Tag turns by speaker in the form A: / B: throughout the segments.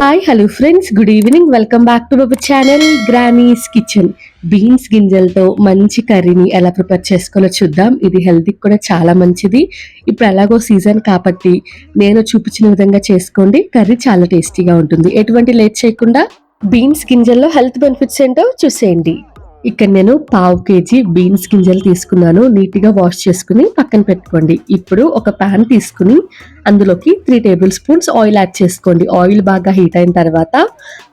A: Hi hello friends good evening welcome back to our channel Granny's Kitchen beans గింజలతో మంచి కర్రీని ఎలా prepare చేసుకోవాలో చూద్దాం. ఇది హెల్త్కి కూడా చాలా మంచిది. ఇప్పుడు ఎలాగో సీజన్ కాబట్టి నేను చూపించిన విధంగా చేసుకోండి. కర్రీ చాలా టేస్టీగా ఉంటుంది. ఎటువంటి లేట్ చేయకుండా బీన్స్ గింజల్లో హెల్త్ బెనిఫిట్స్ ఏంటో చూసేయండి. ఇక్కడ నేను పావు కేజీ బీన్స్ గింజలు తీసుకున్నాను. నీట్గా వాష్ చేసుకుని పక్కన పెట్టుకోండి. ఇప్పుడు ఒక ప్యాన్ తీసుకుని అందులోకి three tablespoons oil add చేసుకోండి. ఆయిల్ బాగా హీట్ అయిన తర్వాత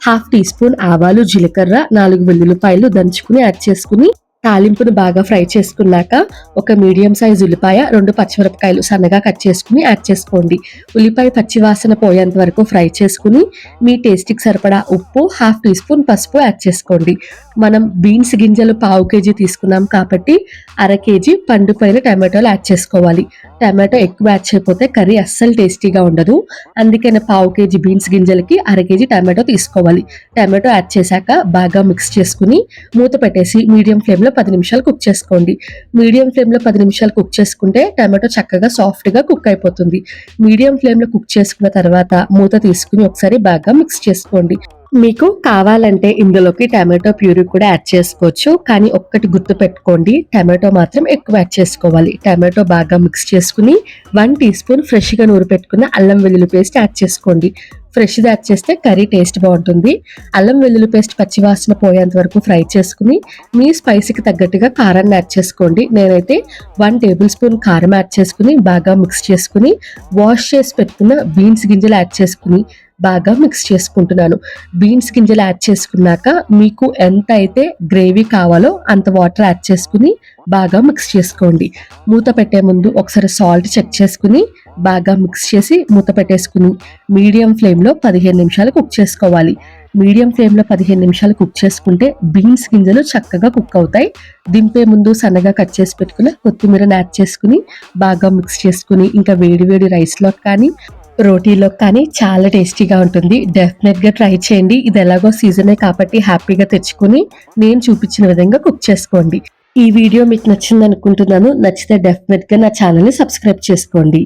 A: హాఫ్ టీ స్పూన్ ఆవాలు జీలకర్ర నాలుగు వెల్లుల్లిపాయలు దంచుకుని యాడ్ చేసుకుని తాలింపును బాగా ఫ్రై చేసుకున్నాక ఒక మీడియం సైజ్ ఉల్లిపాయ రెండు పచ్చిమిరపకాయలు సన్నగా కట్ చేసుకుని యాడ్ చేసుకోండి. ఉల్లిపాయ పచ్చివాసన పోయేంత వరకు ఫ్రై చేసుకుని మీ టేస్ట్కి సరిపడా ఉప్పు హాఫ్ టీ స్పూన్ పసుపు యాడ్ చేసుకోండి. మనం బీన్స్ గింజలు పావు కేజీ తీసుకున్నాం కాబట్టి అర కేజీ పండుపైన టమాటోలు యాడ్ చేసుకోవాలి. టమాటో ఎక్కువ యాడ్ చేయకపోతే కర్రీ అస్సలు టేస్టీగా ఉండదు. అందుకని పావు కేజీ బీన్స్ గింజలకి అర కేజీ టమాటో తీసుకోవాలి. టమాటో యాడ్ చేశాక బాగా మిక్స్ చేసుకుని మూత పెట్టేసి మీడియం ఫ్లేమ్లో పది నిమిషాలు కుక్ చేసుకోండి. మీడియం ఫ్లేమ్లో పది నిమిషాలు కుక్ చేసుకుంటే టమాటో చక్కగా సాఫ్ట్గా కుక్ అయిపోతుంది. మీడియం ఫ్లేమ్లో కుక్ చేసుకున్న తర్వాత మూత తీసుకుని ఒకసారి బాగా మిక్స్ చేసుకోండి. మీకు కావాలంటే ఇందులోకి టమాటో ప్యూరీ కూడా యాడ్ చేసుకోవచ్చు. కానీ ఒక్కటి గుర్తు పెట్టుకోండి టమాటో మాత్రం ఎక్కువ యాడ్ చేసుకోవాలి. టమాటో బాగా మిక్స్ చేసుకుని వన్ టీ స్పూన్ ఫ్రెష్గా నూరు పెట్టుకున్న అల్లం వెల్లుల్లి పేస్ట్ యాడ్ చేసుకోండి. ఫ్రెష్ యాడ్ చేస్తే కర్రీ టేస్ట్ బాగుంటుంది. అల్లం వెల్లుల్లి పేస్ట్ పచ్చివాసన పోయేంత వరకు ఫ్రై చేసుకుని మీ స్పైసీకి తగ్గట్టుగా కారాన్ని యాడ్ చేసుకోండి. నేనైతే వన్ టేబుల్ స్పూన్ కారం యాడ్ చేసుకుని బాగా మిక్స్ చేసుకుని వాష్ చేసి పెట్టుకున్న బీన్స్ గింజలు యాడ్ చేసుకుని బాగా మిక్స్ చేసుకుంటున్నాను. బీన్స్ గింజలు యాడ్ చేసుకున్నాక మీకు ఎంత అయితే గ్రేవీ కావాలో అంత వాటర్ యాడ్ చేసుకుని బాగా మిక్స్ చేసుకోండి. మూత పెట్టే ముందు ఒకసారి సాల్ట్ చెక్ చేసుకుని బాగా మిక్స్ చేసి మూత పెట్టేసుకుని మీడియం ఫ్లేమ్లో పదిహేను నిమిషాలు కుక్ చేసుకోవాలి. మీడియం ఫ్లేమ్లో పదిహేను నిమిషాలు కుక్ చేసుకుంటే బీన్స్ గింజలు చక్కగా కుక్ అవుతాయి. దింపే ముందు సన్నగా కట్ చేసి పెట్టుకుని కొత్తిమీరని యాడ్ చేసుకుని బాగా మిక్స్ చేసుకుని ఇంకా వేడి వేడి రైస్లో కానీ రోటీలో కానీ చాలా టేస్టీగా ఉంటుంది. డెఫినెట్గా ట్రై చేయండి. ఇది ఎలాగో సీజనే కాబట్టి హ్యాపీగా తెచ్చుకుని నేను చూపించిన విధంగా కుక్ చేసుకోండి. ఈ వీడియో మీకు నచ్చింది అనుకుంటున్నాను నచ్చితే డెఫినెట్గా నా ఛానల్ని సబ్స్క్రైబ్ చేసుకోండి.